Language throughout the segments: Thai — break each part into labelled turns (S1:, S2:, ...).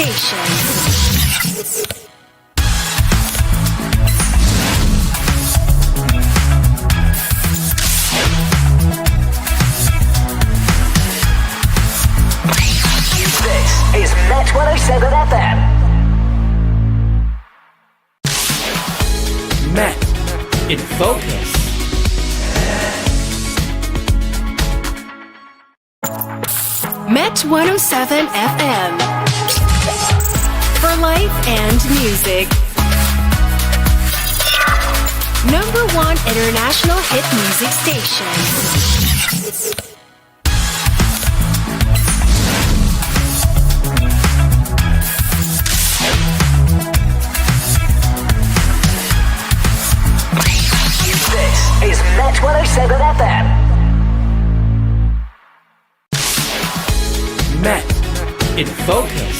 S1: Station.
S2: This is Met 107 FM.
S3: Met in focus.
S1: Met 107 FM. For life and music. Number one international hit music station.
S2: This is Met 107 FM.
S3: Met in focus.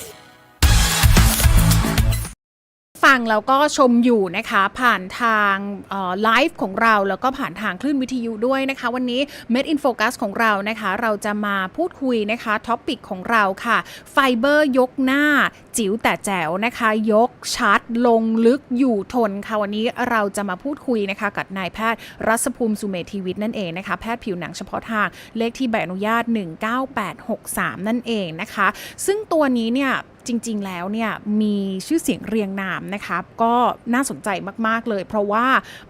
S4: ฟังแล้วก็ชมอยู่นะคะ ผ่านทางไลฟ์ของเราแล้วก็ผ่านทางคลื่นวิทยุด้วยนะคะ วันนี้ Med in Focus ของเรานะคะ เราจะมาพูดคุยนะคะท็อปิกของเราค่ะ ไฟเบอร์ยกหน้าจิ๋วแต่แจ๋วนะคะ ยกชัดลงลึกอยู่ทนค่ะ วันนี้เราจะมาพูดคุยนะคะ กับนายแพทย์รัศภูมิสุเมธีวิทย์นั่นเองนะคะ แพทย์ผิวหนังเฉพาะทางเลขที่ใบอนุญาต 19863 นั่นเองนะคะ ซึ่งตัวนี้เนี่ย จริง ๆ แล้วเนี่ยมีชื่อเสียงเรียงนามนะคะก็น่าสนใจมากๆเลย เพราะว่า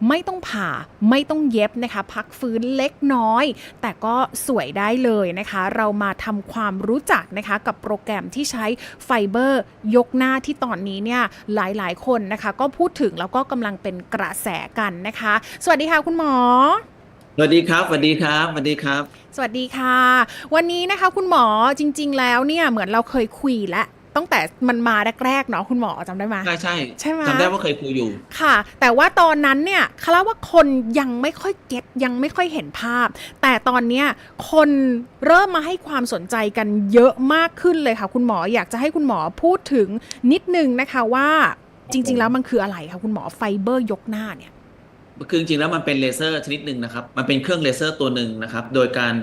S4: ไม่ต้องผ่าไม่ต้องเย็บนะคะ พักฟื้นเล็กน้อย แต่ก็สวยได้เลยนะคะ เรามาทำความรู้จักนะคะกับโปรแกรมที่ใช้ไฟเบอร์ยกหน้าที่ตอนนี้เนี่ยหลายๆ คนนะคะ ก็พูดถึงแล้วก็กำลังเป็นกระแสกันนะคะ สวัสดีค่ะคุณหมอ
S5: สวัสดีครับสวัสดีครับสวัสดีครับ
S4: สวัสดีค่ะ วันนี้นะคะคุณหมอจริง ๆ แล้วเนี่ยเหมือนเราเคยคุยแล้ว ตั้งแต่มันมาแรกๆเนาะคุณหมอจำได้ไหม
S5: ใช่ใช่
S4: ใช่ไหม
S5: จำได้ว่าเคยคุยอยู่
S4: ค่ะ แต่ว่าตอนนั้นเนี่ยคาดว่าคนยังไม่ค่อยเก็ตยังไม่ค่อยเห็นภาพ แต่ตอนเนี้ยคนเริ่มมาให้ความสนใจกันเยอะมากขึ้นเลยค่ะ คุณหมออยากจะให้คุณหมอพูดถึงนิดนึงนะคะว่าจริง ๆ แล้วมันคืออะไรคะคุณหมอไฟเบอร์ยกหน้าเนี่ย
S5: คือจริงๆแล้วมันเป็นเลเซอร์ชนิดหนึ่งนะครับ มันเป็นเครื่องเลเซอร์ตัวหนึ่งนะครับ โดยการ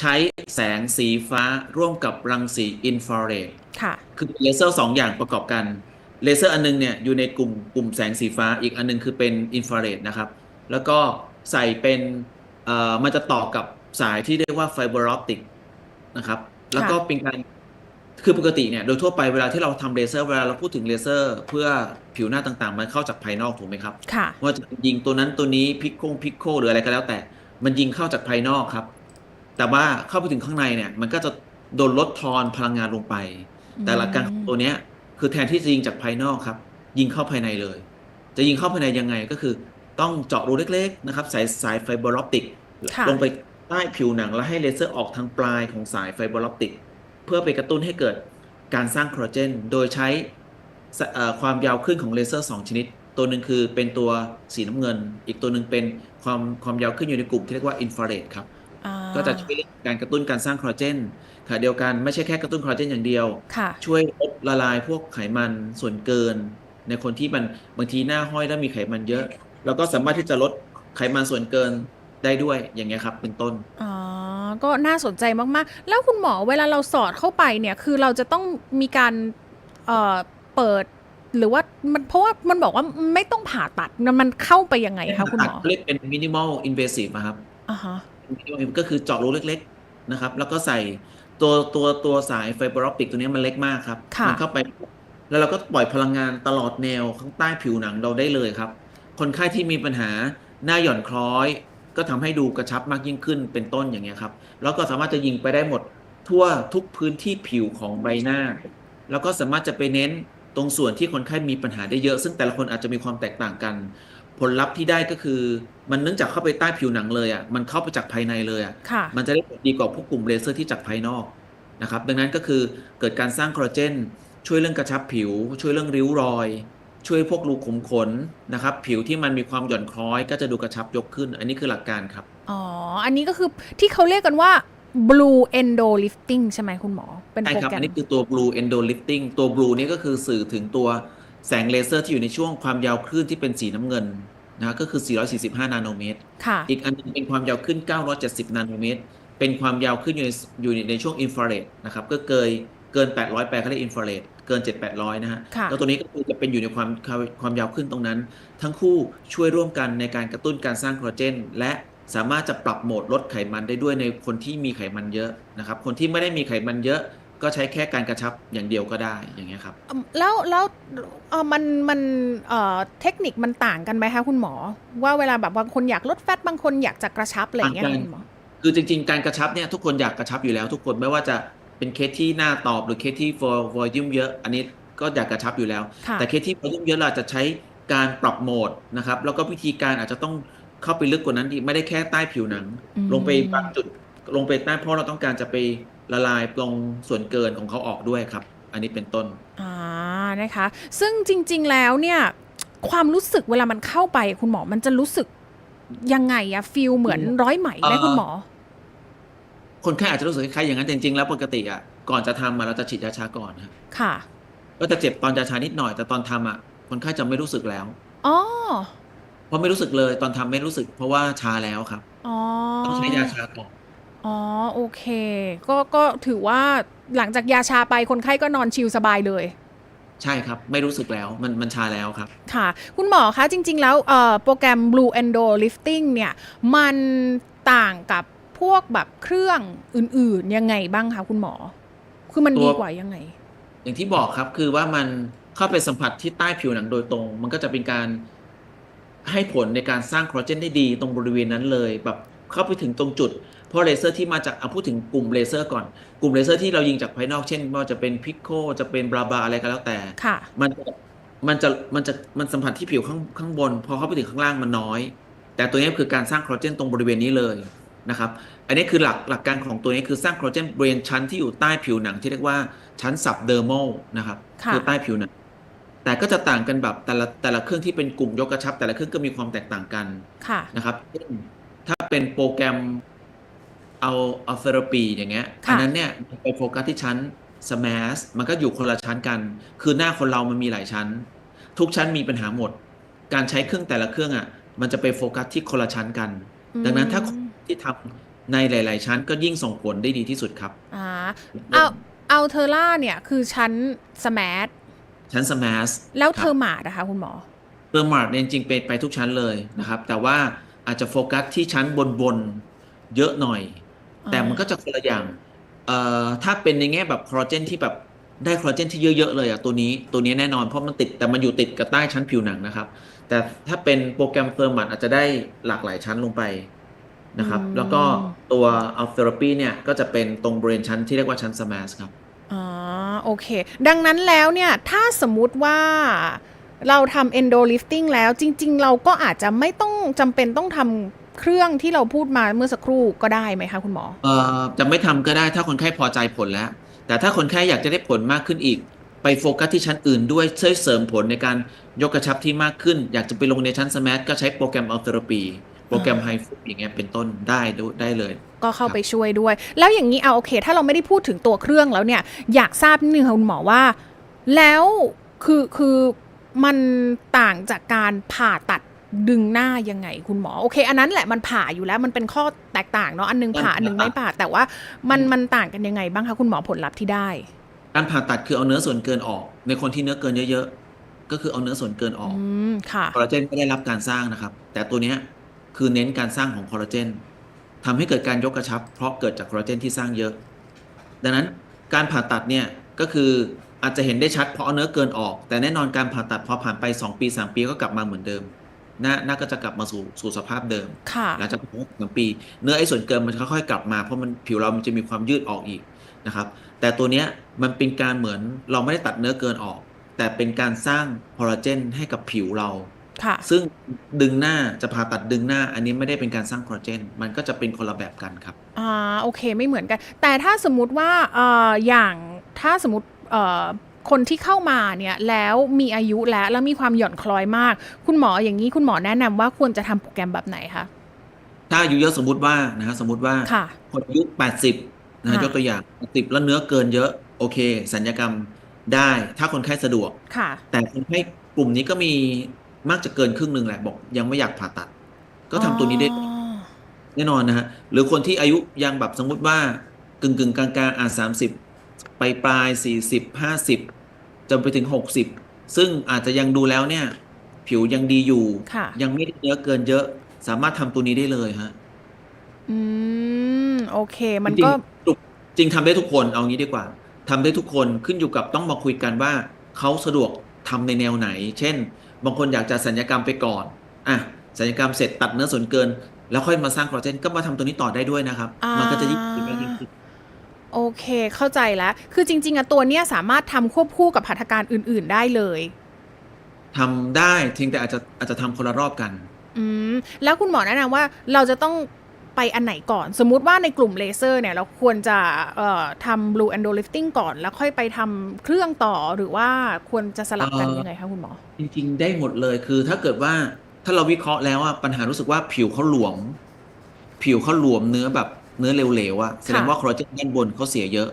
S5: ใช้แสงสีฟ้าร่วมกับรังสีอินฟราเรด
S4: ค่ะ
S5: คือเป็นเลเซอร์สองอย่างประกอบกัน เลเซอร์อันนึงเนี่ยอยู่ในกลุ่มกลุ่มแสงสีฟ้า อีกอันนึงคือเป็นอินฟราเรดนะครับ แล้วก็ใส่เป็นเอ่อมันจะต่อกับสายที่เรียกว่าไฟเบอร์ออปติกนะครับ แล้วก็เป็นการคือปกติเนี่ยโดยทั่วไปเวลาที่เราทำเลเซอร์เวลาเราพูดถึงเลเซอร์ เพื่อผิวหน้าต่างๆ มันเข้าจากภายนอกถูกไหมครับ
S4: ค่ะ
S5: ว่าจะยิงตัวนั้นตัวนี้พิกโคงพิกโคหรืออะไรก็แล้วแต่ มันยิงเข้าจากภายนอกครับ แต่ว่าเข้าไปถึงข้างในเนี่ย มันก็จะโดนลดทอนพลังงานลงไป แต่หลักการของตัวเนี้ยคือแทนที่จะยิงจากภายนอกครับ ยิงเข้าภายในเลย จะยิงเข้าภายในยังไงก็คือ ต้องเจาะรูเล็กๆนะครับ สายสายไฟเบอร์ออปติก
S4: ค่ะ
S5: ลงไปใต้ผิวหนังแล้วให้เลเซอร์ออกทางปลายของสายไฟเบอร์ออปติก เพื่อไปกระตุ้นให้เกิดการสร้างคอลลาเจน โดยใช้สเอ่อความยาวขึ้นของเลเซอร์ 2 ชนิด ตัวหนึ่งคือเป็นตัวสีน้ำเงิน อีกตัวหนึ่งเป็นความความยาวขึ้นอยู่ในกลุ่มที่เรียกว่าอินฟราเรดครับ
S4: อ่า
S5: ก็จะช่วยเรื่องการกระตุ้นการสร้างคอลลาเจน ขณะเดียวกันไม่ใช่แค่กระตุ้นคอลลาเจนอย่างเดียว
S4: ค่ะ
S5: ช่วยลดละลายพวกไขมันส่วนเกิน ในคนที่มันบางทีหน้าห้อยแล้วมีไขมันเยอะ แล้วก็สามารถที่จะลดไขมันส่วนเกินได้ด้วยอย่างเงี้ยครับ เป็นต้น
S4: อ๋อ ก็น่าสนใจมากๆ แล้วคุณหมอเวลาเราสอดเข้าไปเนี่ย คือเราจะต้องมีการเอ่อเปิดหรือว่ามันเพราะว่ามันบอกว่าไม่ต้องผ่าตัดมันมันเข้าไปยังไงคะคุณหมอ
S5: เรียกเป็น minimal invasive นะครับ
S4: อ่าฮะ
S5: minimal ก็คือเจาะรูเล็ก ๆ นะครับ แล้วก็ใส่ ตัวตัวตัวสายไฟเบอร์ออปติกตัวนี้มันเล็กมากครับ
S4: ค่ะ
S5: มัเข้าไป แล้วเราก็ปล่อยพลังงานตลอดแนวข้างใต้ผิวหนังเราได้เลยครับ คนไข้ที่มีปัญหาหน้าหย่อนคล้อย ก็ทำให้ดูกระชับมากยิ่งขึ้นเป็นต้นอย่างเงี้ยครับ แล้วก็สามารถจะยิงไปได้หมดทั่วทุกพื้นที่ผิวของใบหน้า แล้วก็สามารถจะไปเน้นตรงส่วนที่คนไข้มีปัญหาได้เยอะ ซึ่งแต่ละคนอาจจะมีความแตกต่างกัน ผลลัพธ์ที่ได้ก็คือ มันเนื่องจากเข้าไปใต้ผิวหนังเลยอะมันเข้าไปจากภายในเลยอะ
S4: ค่ะ
S5: มันจะได้ผลดีกว่าพวกกลุ่มเลเซอร์ที่จากภายนอกนะครับดังนั้นก็คือเกิดการสร้างคอลลาเจนช่วยเรื่องกระชับผิว ช่วยเรื่องริ้วรอย ช่วยพวกรูขุมขนนะครับ ผิวที่มันมีความหย่อนคล้อย ก็จะดูกระชับยกขึ้น อันนี้คือหลักการครับ
S4: อ๋อ อันนี้ก็คือที่เขาเรียกกันว่า blue endo lifting ใช่ไหมคุณหมอ เป็น
S5: ใช่
S4: โปร
S5: ครับ
S4: แกร
S5: อั
S4: ม
S5: นนี้คือตัว blue endo lifting ตัว blue นี่ก็คือสื่อถึงตัว แสงเลเซอร์ที่อยู่ในช่วงความยาวคลื่นที่เป็นสีน้ำเงินนะก็คือ 445 นาโนเมตร
S4: ค่ะ
S5: อีกอันหนึงเป็นความยาวขึ้น 970 นาโนเมตร เป็นความยาวขึ้นอยู่ในอยู่ในช่วงอินฟราเรดนะครับ ก็เกินเกิน 800ไปเขาเรียกอินฟราเรด เกิน 7-800 นะฮะ
S4: ค่ะ
S5: แล้วตัวนี้ก็คือจะเป็นอยู่ในความความยาวขึ้นตรงนั้น ทั้งคู่ช่วยร่วมกันในการกระตุ้นการสร้างคอลลาเจน และสามารถจะปรับโหมดลดไขมันได้ด้วยในคนที่มีไขมันเยอะนะครับ คนที่ไม่ได้มีไขมันเยอะ ก็ใช้แค่การกระชับอย่างเดียวก็ได้อย่างเงี้ยครับ
S4: อืมแล้วแล้วเออมันมันเอ่อเทคนิคมันต่างกันไหมคะคุณหมอ ว่าเวลาแบบบางคนอยากลดแฟตบางคนอยากจะกระชับอะไรอย่างเงี้ย
S5: ต่างกัน
S4: คุณหมอ
S5: คือจริง ๆ การกระชับเนี่ยทุกคนอยากกระชับอยู่แล้ว ทุกคนไม่ว่าจะเป็นเคสที่หน้าตอบหรือเคสที่วอลยุ่มเยอะ อันนี้ก็อยากกระชับอยู่แล้ว
S4: ค่ะ
S5: แต่เคสที่วอลยุ่มเยอะเราอาจจะใช้การปรับโหมดนะครับแล้วก็วิธีการอาจจะต้องเข้าไปลึกกว่านั้นอีกไม่ได้แค่ใต้ผิวหนัง
S4: อืม
S5: ลงไปบางจุดลงไปใต้เพราะเราต้องการจะไป ละลายตรงส่วนเกินของเขาออกด้วยครับ อันนี้เป็นต้น
S4: อ่านะคะ ซึ่งจริง ๆแล้วเนี่ย ความรู้สึกเวลามันเข้าไปคุณหมอมันจะรู้สึกยังไงอะฟีลเหมือนร้อยไหมไหม
S5: เอ่อ
S4: คุณหมอ
S5: คนไข้อาจจะรู้สึกคล้ายๆอย่างนั้นแต่จริงๆแล้วปกติอะก่อนจะทำมาเราจะฉีดยาชาก่อนครับ
S4: ค่ะ
S5: ก็จะเจ็บตอนยาชานิดหน่อยแต่ตอนทำอะคนไข้จะไม่รู้สึกแล้ว
S4: อ๋อ
S5: เพราะไม่รู้สึกเลยตอนทำไม่รู้สึก เพราะว่าชาแล้วครับ
S4: อ๋อ
S5: ต้องใช้ยาชาก่อน
S4: อ๋อ โอเค ก็ก็ถือว่าหลังจากยาชาไปคนไข้ก็นอนชิลสบายเลย
S5: ใช่ครับ ไม่รู้สึกแล้วมันมันชาแล้วครับ
S4: ค่ะ คุณหมอคะ จริง ๆ แล้วเอ่อโปรแกรม Blue Endo Lifting เนี่ย มันต่างกับพวกแบบเครื่องอื่น ๆ ยังไงบ้างคะคุณหมอ คือมัน
S5: ตัว
S4: ดีกว่ายังไง
S5: อย่างที่บอกครับคือว่ามันเข้าไปสัมผัสที่ใต้ผิวหนังโดยตรง มันก็จะเป็นการให้ผลในการสร้างคอลลาเจนได้ดีตรงบริเวณนั้นเลยแบบเข้าไปถึงตรงจุด เพราะเลเซอร์ที่มาจากเอาพูดถึงกลุ่มเลเซอร์ก่อน กลุ่มเลเซอร์ที่เรายิงจากภายนอกเช่นไม่ว่าจะเป็นพิกโคจะเป็นบราบาอะไรก็แล้วแต่
S4: ค่ะ
S5: มันจะมันจะมันจะมันสัมผัสที่ผิวข้างข้างบน พอเข้าไปถึงข้างล่างมันน้อย แต่ตัวนี้คือการสร้างคอลลาเจนตรงบริเวณนี้เลยนะครับอันนี้คือหลักหลักการของตัวนี้คือสร้างคอลลาเจนบริเวณชั้นที่อยู่ใต้ผิวหนังที่เรียกว่าชั้นสับเดอร์มลนะครับ
S4: ค่ะ
S5: อใต้ผิวหนังแต่ก็จะต่างกันแบบแต่ละแต่ละเครื่องที่เป็นกลุ่มยกกระชับ แต่ละเครื่องก็มีความแตกต่างกัน
S4: ค่ะ
S5: นะครับเช่นถ้าเป็นโปรแกรม เอาเอาเทอราปีอย่างเงี้ย
S4: ค่ะ
S5: อันนั้นเนี่ยมันไปโฟกัสที่ชั้นสมาสมันก็อยู่คนละชั้นกัน คือหน้าคนเรามันมีหลายชั้น ทุกชั้นมีปัญหาหมด การใช้เครื่องแต่ละเครื่องอะ มันจะไปโฟกัสที่คนละชั้นกัน ดังนั้นถ้าคนที่ทำในหลาย ๆ ชั้นก็ยิ่งส่งผลได้ดีที่สุดครับ
S4: อ่าเอาเอาเทอร่าเนี่ยคือชั้นสมาร์ท
S5: ชั้นสมาส
S4: แล้วเทอร์มาดนะคะคุณหมอ
S5: เทอร์มาร์เนี่ยจริงๆไปไปทุกชั้นเลยนะครับ แต่ว่าอาจจะโฟกัสที่ชั้นบน ๆ เยอะหน่อย
S4: อ่า
S5: แต่มันก็จะคนละอย่างเอ่อถ้าเป็นในแง่แบบคอลลาเจนที่แบบได้คอลลาเจนที่เยอะๆเลยอะตัวนี้ตัวนี้แน่นอนเพราะมันติดแต่มันอยู่ติดกับใต้ชั้นผิวหนังนะครับ แต่ถ้าเป็นโปรแกรมเทอร์มัอาจจะได้หลากหลายชั้นลงไปนะครับ
S4: อืม
S5: แล้วก็ตัวอัลเทอราปีเนี่ยก็จะเป็นตรงบริเวณชั้นที่เรียกว่าชั้นสมาสครับ
S4: อ๋อโอเค ดังนั้นแล้วเนี่ย ถ้าสมมุติว่าเราทำ endo lifting แล้วจริง ๆ เราก็อาจจะไม่ต้องจำเป็นต้องทำ เครื่องที่เราพูดมาเมื่อสักครู่ก็ได้ไหมคะคุณหมอ
S5: เอ่อจะไม่ทำก็ได้ถ้าคนไข้พอใจผลแล้ว แต่ถ้าคนไข้อยากจะได้ผลมากขึ้นอีก ไปโฟกัสที่ชั้นอื่นด้วยช่วยเสริมผลในการยกกระชับที่มากขึ้น อยากจะไปลงในชั้นสมาร์ทก็ใช้โปรแกรมอัลเทอราปีโปรแกรมไฮฟูอย่างเงี้ยเป็นต้นได้ด้วยได้เลย
S4: ก็เข้า
S5: ครับ
S4: ไปช่วยด้วย แล้วอย่างนี้เอาโอเค ถ้าเราไม่ได้พูดถึงตัวเครื่องแล้วเนี่ยอยากทราบนิดนึงค่ะคุณหมอว่า แล้วคือคือมันต่างจากการผ่าตัด ดึงหน้ายังไงคุณหมอโอเค อันนั้นแหละมันผ่าอยู่แล้วมันเป็นข้อแตกต่างเนาะอันหนึงผ่าอันหนึงไม่ผ่า แต่ว่ามันมันต่างกันยังไงบ้างคะคุณหมอผลลัพธ์ที่ได้
S5: การผ่าตัดคือเอาเนื้อส่วนเกินออก ในคนที่เนื้อเกินเยอะๆก็คือเอาเนื้อส่วนเกินออก
S4: อืมค่ะ
S5: คอลลาเจนไม่ได้รับการสร้างนะครับ แต่ตัวเนี้ยคือเน้นการสร้างของคอลลาเจนทำให้เกิดการยกกระชับ เพราะเกิดจากคอลลาเจนที่สร้างเยอะ ดังนั้นการผ่าตัดเนี่ยก็คืออาจจะเห็นได้ชัดเพราะเอาเนื้อเกินออก แต่แน่นอนการผ่าตัดพอผ่านไป 2 ปี 3 ปีก็กลับมาเหมือนเดิม หน้าหน้าก็จะกลับมาสู่สู่สภาพเดิม
S4: ค่ะ
S5: หลังจากสองปี เนื้อไอ้ส่วนเกินมันค่อยๆกลับมาเพราะมันผิวเรามันจะมีความยืดออกอีกนะครับ แต่ตัวเนี้ยมันเป็นการเหมือนเราไม่ได้ตัดเนื้อเกินออก แต่เป็นการสร้างคอลลาเจนให้กับผิวเรา
S4: ค่ะ
S5: ซึ่งดึงหน้าจะผ่าตัดดึงหน้า อันนี้ไม่ได้เป็นการสร้างคอลลาเจน มันก็จะเป็นคนละแบบกันครับ
S4: อ่าโอเคไม่เหมือนกัน แต่ถ้าสมมุติว่าเอ่ออย่างถ้าสมมติเอ่อ คนที่เข้ามาเนี่ยแล้วมีอายุแล้วแล้วมีความหย่อนคล้อยมาก คุณหมออย่างนี้คุณหมอแนะนำว่าควรจะทำโปรแกรมแบบไหนคะ
S5: ถ้าอายุเยอะสมมติว่านะฮะสมมติว่า
S4: ค่ะ
S5: คนอายุ80นะฮะ
S4: ค่ะ
S5: ยกตัวอย่าง80แล้วเนื้อเกินเยอะโอเค สัญญกรรมได้ถ้าคนไข้สะดวก
S4: ค่ะ
S5: แต่คนไข้กลุ่มนี้ก็มีมากจะเกินครึ่งหนึ่งแหละบอกยังไม่อยากผ่าตัด ก็ทำตัวนี้ได้
S4: อ๋อ
S5: แน่นอนนะฮะหรือคนที่อายุยังแบบสมมุติว่ากึ่งกึ่งๆกลางกลางๆอะสามสิบ ไปปลายสี่สิบห้าสิบจนไปถึงหกสิบซึ่งอาจจะยังดูแล้วเนี่ย ผิวยังดีอยู่
S4: ค่ะ
S5: ยังไม่ได้เนื้อเกินเยอะ สามารถทำตัวนี้ได้เลยฮะ
S4: อืม โอเค มัน
S5: จริง
S4: ก็
S5: ๆจริงจริงทำได้ทุกคนเอางี้ดีกว่าทำได้ทุกคนขึ้นอยู่กับต้องมาคุยกันว่าเขาสะดวกทำในแนวไหน เช่น บางคนอยากจะสัญญกรรมไปก่อนอะสัญญกรรมเสร็จตัดเนื้อส่วนเกิน แล้วค่อยมาสร้างคอลลาเจนก็มาทำตัวนี้ต่อได้ด้วยนะครับ มันก็จะยิ่งดีมากยิ่งขึ้น
S4: โอเค เข้าใจแล้ว คือจริง ๆอะตัวเนี้ยสามารถทำควบคู่กับหัตถการอื่น ๆ ได้เลย
S5: ทำได้เพียงแต่อาจจะอาจจะทำคนละรอบกัน
S4: อืม แล้วคุณหมอแนะนำว่าเราจะต้องไปอันไหนก่อน สมมุติว่าในกลุ่มเลเซอร์เนี่ย เราควรจะเอ่อทำ blue endo lifting ก่อน แล้วค่อยไปทำเครื่องต่อหรือว่าควรจะสลับกัน
S5: เอ่อ
S4: ยังไงคะคุณหมอ
S5: จริง ๆ ได้หมดเลยคือถ้าเกิดว่าถ้าเราวิเคราะห์แล้วอะปัญหารู้สึกว่าผิวเขาหลวม ผิวเขาหลวมเนื้อแบบ เนื้อเหลวๆอะแสดงว่าคอลลาเจนด้านบนเขาเสียเยอะ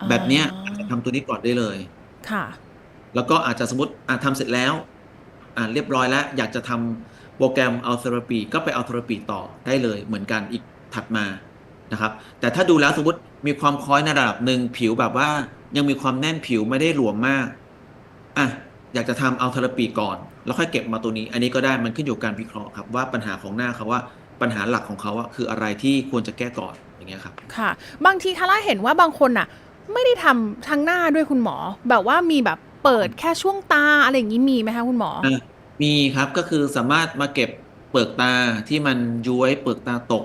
S4: อ่า
S5: แบบเนี้ยอาจจะทำตัวนี้ก่อนได้เลย
S4: ค่ะ
S5: แล้วก็อาจจะสมมติอะทำเสร็จแล้วอะเรียบร้อยแล้ว อยากจะทำโปรแกรมอัลเทอราปีก็ไปอัลเทอราปีต่อได้เลย เหมือนกันอีกถัดมานะครับ แต่ถ้าดูแล้วสมมติมีความคล้อยในระดับหนึ่งผิวแบบว่า ยังมีความแน่นผิวไม่ได้หลวมมากอะอยากจะทำอัลเทอราปีก่อน แล้วค่อยเก็บมาตัวนี้ อันนี้ก็ได้มันขึ้นอยู่กับการวิเคราะห์ครับว่าปัญหาของหน้าเขาว่า ปัญหาหลักของเขาอะคืออะไรที่ควรจะแก้ก่อนอย่างเงี้ยครับ
S4: ค่ะ บางทีทาร่าเห็นว่าบางคนอะไม่ได้ทำทางหน้าด้วยคุณหมอ แบบว่ามีแบบเปิดแค่ช่วงตาอะไรอย่างนี้มีไหมคะคุณหมอ
S5: อะมีครับก็คือสามารถมาเก็บเปลือกตาที่มันย้วยเปลือกตาตก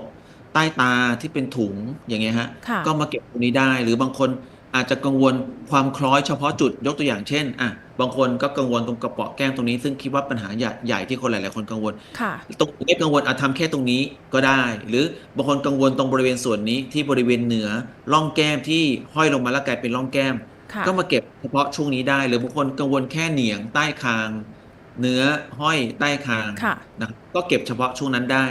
S5: ใต้ตาที่เป็นถุงอย่างเงี้ยฮะ
S4: ค่ะ
S5: ก็มาเก็บตรงนี้ได้หรือบางคน อาจจะกังวลความคล้อยเฉพาะจุดยกตัวอย่างเช่นอะบางคนก็กังวลตรงกระเปาะแก้มตรงนี้ ซึ่งคิดว่าปัญหาใหญ่ใหญ่ที่คนหลาย ๆ คนกังวล
S4: ค่ะ
S5: ตรงไม่กังวลอาจทำแค่ตรงนี้ก็ได้ หรือบางคนกังวลตรงบริเวณส่วนนี้ที่บริเวณเหนือร่องแก้มที่ห้อยลงมาแล้วกลายเป็นร่องแก้ม
S4: ค่ะ
S5: ก็มาเก็บเฉพาะช่วงนี้ได้ หรือบางคนกังวลแค่เหนียงใต้คาง เนื้อห้อยใต้คาง
S4: ค่ะ
S5: นะครับก็เก็บเฉพาะช่วงนั้นได้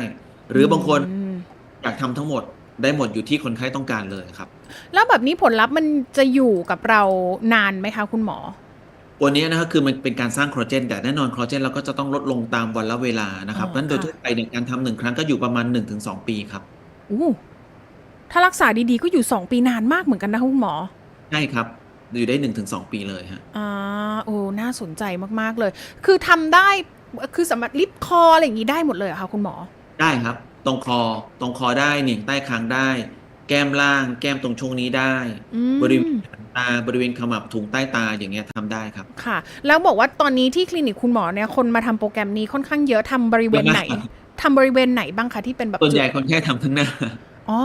S5: หรือบางคน
S4: อืม
S5: อยากทำทั้งหมด ได้หมดอยู่ที่คนไข้ต้องการเลยครับ
S4: แล้วแบบนี้ผลลัพธ์มันจะอยู่กับเรานานไหมคะคุณหมอ
S5: ตัวนี้นะครับคือมันเป็นการสร้างคอลลาเจนแต่แน่นอนคอลลาเจนเราก็จะต้องลดลงตามวันละเวลานะครับ
S4: อ๋อ
S5: เพราะฉะนั้นโดย
S4: ค่ะ
S5: ทั่วไปเนี่ยการทำหนึ่งครั้งก็อยู่ประมาณ 1-2 ปีครับ
S4: อู้ถ้ารักษาดีๆก็อยู่ 2 ปีนานมากเหมือนกันนะคะคุณหมอ
S5: ใช่ครับอยู่ได้1-2ปีเลยฮะ
S4: อ่าโอ้น่าสนใจมากๆเลย คือทำได้คือสามารถลิฟต์คออะไรอย่างนี้ได้หมดเลยเหรอคะคุณหมอ
S5: ได้ครับ ตรงคอ ตรงคอได้เหนียงใต้คางได้ แก้มล่าง แก้มตรงช่วงนี้ได้
S4: อืม
S5: บริเวณตาบริเวณขมับถุงใต้ตาอย่างเงี้ยทำได้ครับ
S4: ค่ะ แล้วบอกว่าตอนนี้ที่คลินิกคุณหมอเนี่ยคนมาทำโปรแกรมนี้ค่อนข้างเยอะทำบริเวณไหน
S5: เยอะมาก
S4: ทำบริเวณไหนบ้างคะที่เป็นแบบ
S5: ส่วนใหญ่
S4: จุด
S5: คนแค่ทำทั้งหน้า
S4: อ๋อ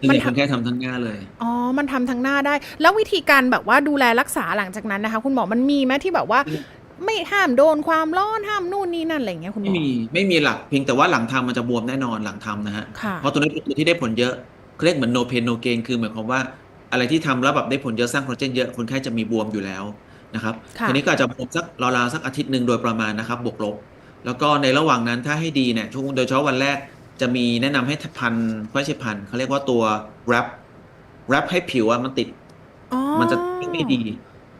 S5: ส่วน
S4: มัน
S5: ใหญ่
S4: ท
S5: คนแค่ทำทั้งหน้าเลยำ
S4: อ๋อ มันทำทั้งหน้าได้ แล้ววิธีการแบบว่าดูแลรักษาหลังจากนั้นนะคะ คุณหมอมันมีไหมที่แบบว่า ไม่ห้ามโดนความร้อนห้ามนู่นนี่นั่นอะไรอย่างเงี้ยคุณหม
S5: ไม่
S4: อ
S5: มีไม่มีหลักเพียงแต่ว่าหลังทำมันจะบวมแน่นอนหลังทำนะฮะ
S4: ค่ะ
S5: เพราะตัวนี้เป็นตัวที่ได้ผลเยอะเขาเรียกเหมือน no pain no gain คือหมายความว่าอะไรที่ทำแล้วแบบได้ผลเยอะสร้างคอลลาเจนเยอะคนไข้จะมีบวมอยู่แล้วนะครับ
S4: ค่ะ
S5: ทีนี้ก็อาจจะบวมสักราวๆสักอาทิตย์หนึ่งโดยประมาณนะครับบวกลบ แล้วก็ในระหว่างนั้นถ้าให้ดีเนี่ยช่วงโดยเฉพาะวันแรกจะมีแนะนำให้พันไม่ใช่พันเขาเรียกว่าตัว wrap wrap ให้ผิวอะมันติด
S4: อ๋อ
S5: มันจะไม่ดี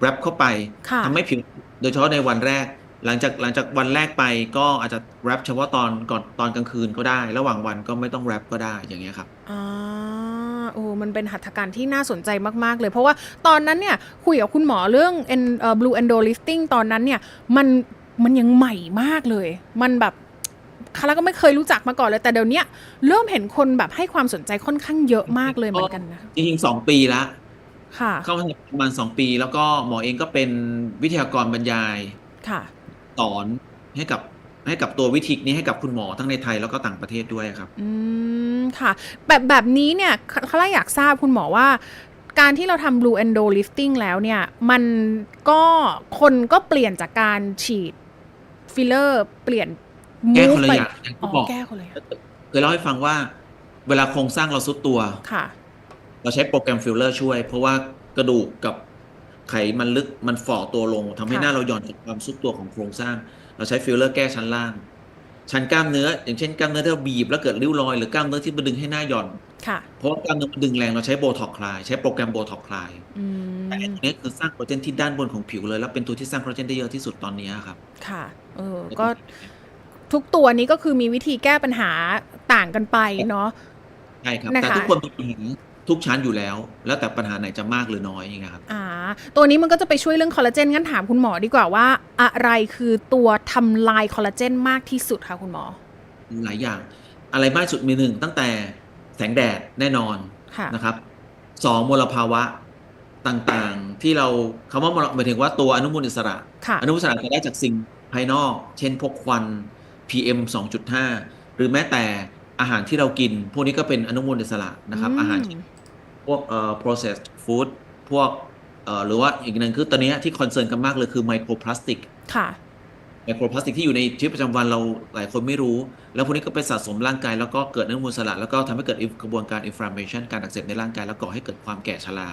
S5: wrap เข้าไป
S4: ค่ะ
S5: ทำให้ผิว โดยเฉพาะในวันแรก หลังจากหลังจากวันแรกไปก็อาจจะ wrap เฉพาะตอนก่อนตอนกลางคืนก็ได้ ระหว่างวันก็ไม่ต้อง wrap ก็ได้อย่างเงี้ยครับ
S4: อ่าโอ้มันเป็นหัตถการที่น่าสนใจมาก ๆ เลย เพราะว่าตอนนั้นเนี่ยคุยกับคุณหมอเรื่อง en- เอ่อ blue endo lifting ตอนนั้นเนี่ยมันมันยังใหม่มากเลย มันแบบคาร่าก็ไม่เคยรู้จักมาก่อนเลย แต่เดี๋ยวเนี้ยเริ่มเห็นคนแบบให้ความสนใจค่อนข้างเยอะมากเลยเหมือนกันนะ
S5: จริงๆสองปีละ
S4: ค่ะ
S5: เข้ามาประมาณ2ปี แล้วก็หมอเองก็เป็นวิทยากรบรรยาย
S4: ค่ะ
S5: สอนให้กับให้กับตัววิธีนี้ให้กับคุณหมอทั้งในไทยแล้วก็ต่างประเทศด้วยครับ
S4: อืม ค่ะ แบบแบบนี้เนี่ยคลาอยากทราบคุณหมอว่า การที่เราทำ blue endo lifting แล้วเนี่ย มันก็คนก็เปลี่ยนจากการฉีดฟิลเลอร์ เปลี่ยน
S5: แก้
S4: move
S5: คนละ
S4: ไป
S5: อย่างอย่าง
S4: อ๋
S5: ที่
S4: อ
S5: บอก
S4: แก้คนละอย่าง
S5: เคยเล่าให้ฟังว่า เวลาโครงสร้างเราซุดตัว
S4: ค่ะ
S5: เราใช้โปรแกรมฟิลเลอร์ช่วย เพราะว่ากระดูกกับไขมันลึกมันฝ่อตัวลงทำให้
S4: ค่ะ
S5: หน้าเราหย่อนจากความซุดตัวของโครงสร้าง เราใช้ฟิลเลอร์แก้ชั้นล่าง ชั้นกล้ามเนื้อ อย่างเช่นกล้ามเนื้อที่เราบีบแล้วเกิดริ้วรอยหรือกล้ามเนื้อที่มันดึงให้หน้าหย่อน
S4: ค่ะ
S5: เพราะว่ากล้ามเนื้อมันดึงแรงเราใช้โบท็อกคลาย ใช้โปรแกรมโบท็อกคลาย
S4: อื
S5: แต่อัน
S4: ม
S5: นี้คือสร้างโคลลาเจนที่ด้านบนของผิวเลย แล้วเป็นตัวที่สร้างโคลลาเจนได้เยอะที่สุดตอนนี้ครับ
S4: ค่ะ เออก็ทุกตัวนี้ก็คือมีวิธีแก้ปัญหาต่างกันไปเนาะ
S5: ใช่ครับ
S4: นะคะ
S5: แต่ทุกคนมีปัญหา ทุกชั้นอยู่แล้ว แล้วแต่ปัญหาไหนจะมากหรือน้อยอย่างเงี้ยครับ
S4: อ่าตัวนี้มันก็จะไปช่วยเรื่องคอลลาเจนงั้นถามคุณหมอดีกว่าว่า อะไรคือตัวทำลายคอลลาเจนมากที่สุดคะคุณหมอ
S5: หลายอย่าง อะไรมากสุดมีหนึ่งตั้งแต่แสงแดดแน่นอน
S4: ค่ะ
S5: นะครับสองมลภาวะต่างๆ ที่เราคำว่ามลหมายถึงว่าตัวอนุมูลอิสระ
S4: ค่ะ
S5: อนุมูลอิสระจะได้จากสิ่งภายนอก เช่นพวกควัน PM 2.5 หรือแม้แต่อาหารที่เรากิน พวกนี้ก็เป็นอนุมูลอิสระนะครับ อาหารที่พ วกเอ่อ processed food พวกเอ่อหรือว่าอีกหนึ่งคือตอนนี้ที่คอนเซิร์นกันมากเลยคือไมโครพลาสติก
S4: ค่ะ
S5: ไมโครพลาสติกที่อยู่ในชีวิตประจำวันเราหลายคนไม่รู้ แล้วพวกนี้ก็ไปสะสมร่างกาย แล้วก็เกิดอนุมูลอิสระแล้วก็ทำให้เกิดกระบวนการ inflammation การอักเสบในร่างกายแล้วก่อให้เกิดความแก่ชรา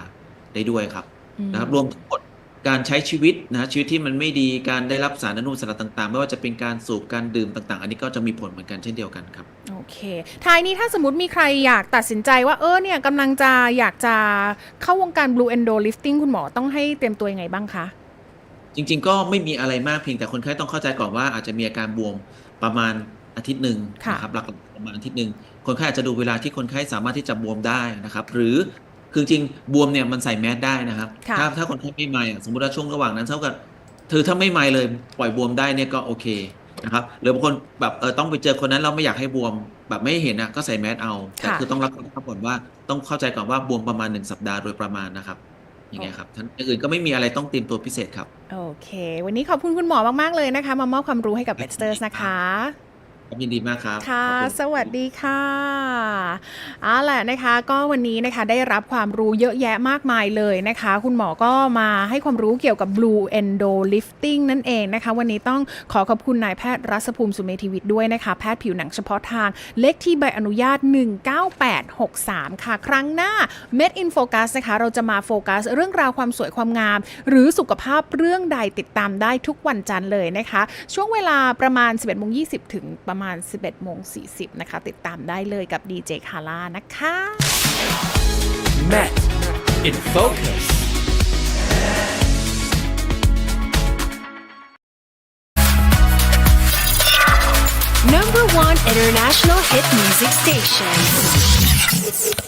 S5: ได้ด้วยครับ
S4: อืม
S5: นะครับรวมทั้งหมด การใช้ชีวิตนะฮะชีวิตที่มันไม่ดีการได้รับสารอนุมูลอิสระต่างๆ ไม่ว่าจะเป็นการสูบการดื่มต่าง ๆ อันนี้ก็จะมีผลเหมือนกันเช่นเดียวกันครับ
S4: โอเคท้ายนี้ถ้าสมมติมีใครอยากตัดสินใจว่าเออเนี่ยกำลังจะอยากจะเข้าวงการ blue endo lifting คุณหมอต้องให้เตรียมตัวยังไงบ้างคะ
S5: จริง ๆ ก็ไม่มีอะไรมากเพียงแต่คนไข้ต้องเข้าใจก่อนว่าอาจจะมีอาการบวมประมาณอาทิตย์หนึ่ง
S4: ค่ะ
S5: นะครับหลักๆประมาณอาทิตย์หนึ่งคนไข้อาจจะดูเวลาที่คนไข้สามารถที่จะบวมได้นะครับ หรือ คือจริงๆบวมเนี่ยมันใส่แมสได้นะครับ
S4: ค่ะ
S5: ถ้าถ้าคนไข้ไม่ไมค์อะสมมติว่าช่วงระหว่างนั้นเท่ากับเธอถ้าไม่ไมค์เลยปล่อยบวมได้เนี่ยก็โอเคนะครับหรือบางคนแบบเออต้องไปเจอคนนั้นเราไม่อยากให้บวมแบบไม่ให้เห็นอะก็ใส่แมสเอาแต่
S4: ค่ะ
S5: คือต้องรับก่อนว่าต้องเข้าใจก่อนว่าบวมประมาณหนึ่งสัปดาห์โดยประมาณนะครับอย่างเงี้ยครับท่านอื่นก็ไม่มีอะไรต้องเตรียมตัวพิเศษครับ
S4: โอเค วันนี้ขอบคุณคุณหมอมาก ๆ เลยนะคะ มามอบความรู้ให้กับ b e t s t e r s นะคะ
S5: ครับยินดีมากครับ
S4: ค่ะ
S5: ขอบณ
S4: สวัสดีค่ะเอาล่ะนะคะ ก็วันนี้นะคะได้รับความรู้เยอะแยะมากมายเลยนะคะ คุณหมอก็มาให้ความรู้เกี่ยวกับ Blue Endo Lifting นั่นเองนะคะ วันนี้ต้องขอขอบคุณนายแพทย์รัศภูมิสุเมธีวิทย์ด้วยนะคะ แพทย์ผิวหนังเฉพาะทาง เลขที่ใบอนุญาต 19863 ค่ะ ครั้งหน้า Med in Focus นะคะ เราจะมาโฟกัสเรื่องราวความสวยความงาม หรือสุขภาพเรื่องใดติดตามได้ทุกวันจันทร์เลยนะคะ ช่วงเวลาประมาณ 11โมง20 ถึงประมาณ 11โมง40 นะคะ ติดตามได้เลยกับดีเจคาร่านะคะ
S3: Met in focus.
S1: Number one international hit music station.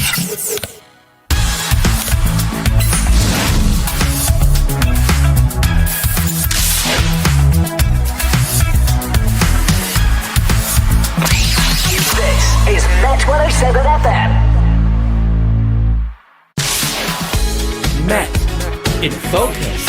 S2: This is Met 107 FM.
S3: Met in focus.